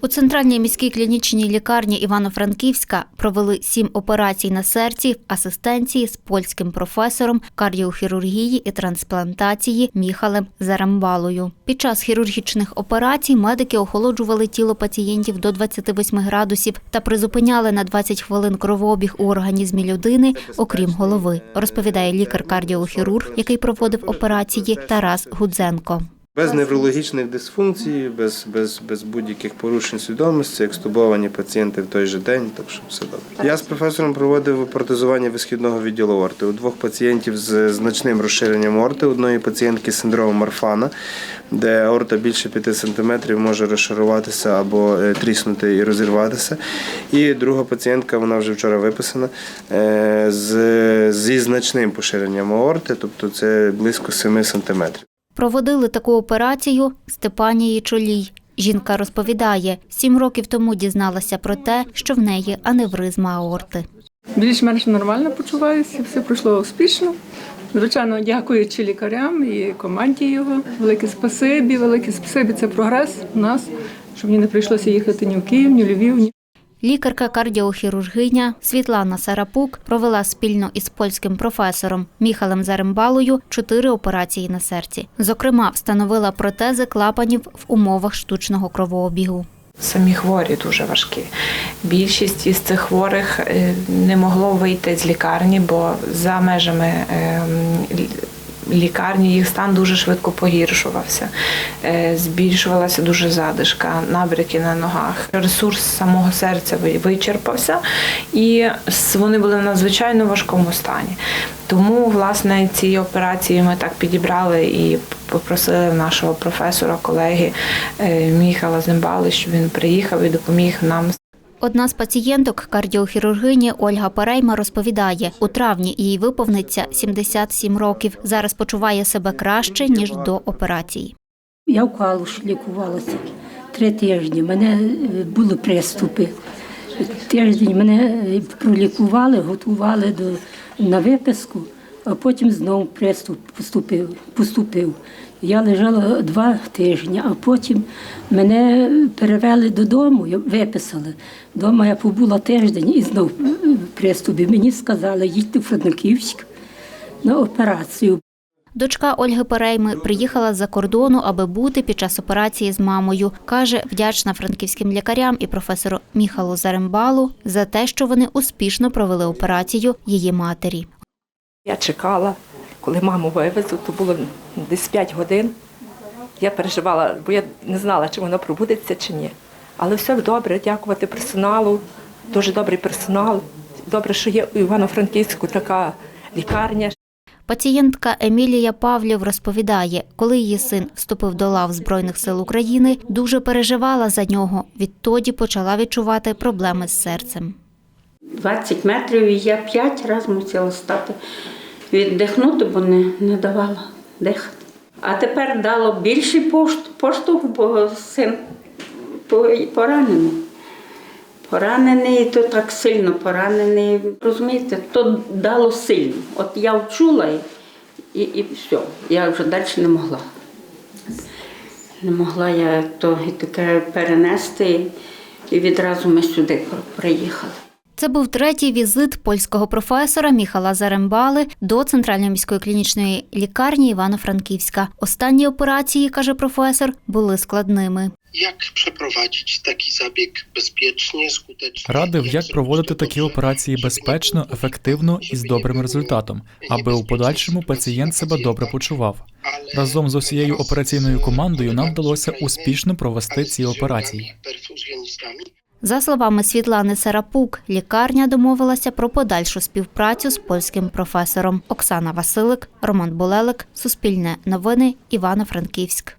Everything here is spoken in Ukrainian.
У центральній міській клінічній лікарні Івано-Франківська провели сім операцій на серці в асистенції з польським професором кардіохірургії і трансплантації Міхалем Зарамбалою. Під час хірургічних операцій медики охолоджували тіло пацієнтів до 28 градусів та призупиняли на 20 хвилин кровообіг у організмі людини, окрім голови, розповідає лікар-кардіохірург, який проводив операції Тарас Гудзенко. Без неврологічних дисфункцій, без, без, без будь-яких порушень свідомості, екстубовані пацієнти в той же день, так що все добре. Я з професором проводив протезування висхідного відділу орти. У двох пацієнтів з значним розширенням орти, одної пацієнтки з синдромом Марфана, де аорта більше 5 см може розшаруватися або е, тріснути і розірватися. І друга пацієнтка, вона вже вчора виписана, е, з, зі значним поширенням аорти, тобто це близько 7 см. Проводили таку операцію Степанії Чолій. Жінка розповідає, сім років тому дізналася про те, що в неї аневризма аорти. Більш-менш нормально почуваюся, все пройшло успішно. Звичайно, дякуючи лікарям і команді його. Велике спасибі, велике спасибі. Це прогрес у нас, щоб мені не прийшлося їхати ні в Київ, ні в Львів, ні Лікарка-кардіохірургиня Світлана Сарапук провела спільно із польським професором Міхалем Зарембалою чотири операції на серці. Зокрема, встановила протези клапанів в умовах штучного кровообігу. Самі хворі дуже важкі. Більшість із цих хворих е, не могло вийти з лікарні, бо за межами ем, лікарні їх стан дуже швидко погіршувався. Е, Збільшувалася дуже задишка, набряки на ногах. Ресурс самого серця вичерпався, і вони були в надзвичайно важкому стані. Тому, власне, ці операції ми так підібрали і попросили нашого професора, колеги е, Міхала Зембали, щоб він приїхав і допоміг нам Одна з пацієнток кардіохірургині Ольга Перейма розповідає, у травні їй виповниться 77 років. Зараз почуває себе краще ніж до операції. Я в Калуш лікувалася три тижні. Мене е, були приступи. Тиждень мене е, пролікували, готували до, на виписку, а потім знову приступ поступив. поступив. Я лежала два тижні, а потім мене перевели додому, виписали. Дома я побула тиждень і знов приступ. Мені сказали, їдьте в Франківськ на операцію. Дочка Ольги Перейми приїхала з-за кордону, аби бути під час операції з мамою. Каже, вдячна франківським лікарям і професору Міхалу Зарембалу за те, що вони успішно провели операцію її матері. Я чекала, коли маму вивезуть, то було десь 5 годин. Я переживала, бо я не знала, чи вона пробудеться чи ні. Але все добре, дякувати персоналу, дуже добрий персонал. Добре, що є у Івано-Франківську така лікарня. Пацієнтка Емілія Павлів розповідає, коли її син вступив до лав Збройних сил України, дуже переживала за нього. Відтоді почала відчувати проблеми з серцем. 20 метрів і я п'ять разів мусила стати віддихнути, бо не, не давала дихати. А тепер дало більший поштовх, бо син поранений. Поранений, то так сильно поранений. Розумієте, то дало сильно. От я вчула і, і, все. Я вже далі не могла. Не могла я то і таке перенести, і відразу ми сюди приїхали. Це був третій візит польського професора Міхала Зарембали до Центральної міської клінічної лікарні Івано-Франківська. Oстанні операції, каже професор, були складними. Jak przeprowadzić taki zabieg bezpiecznie, skutecznie? Радив, як проводити такі операції безпечно, ефективно і з добрим результатом, аби у подальшому пацієнт себе добре почував. Разом з усією операційною командою нам вдалося успішно провести ці операції. За словами Світлани Сарапук, лікарня домовилася про подальшу співпрацю з польським професором. Оксана Василик, Роман Болелик, Суспільне новини, Івано-Франківськ.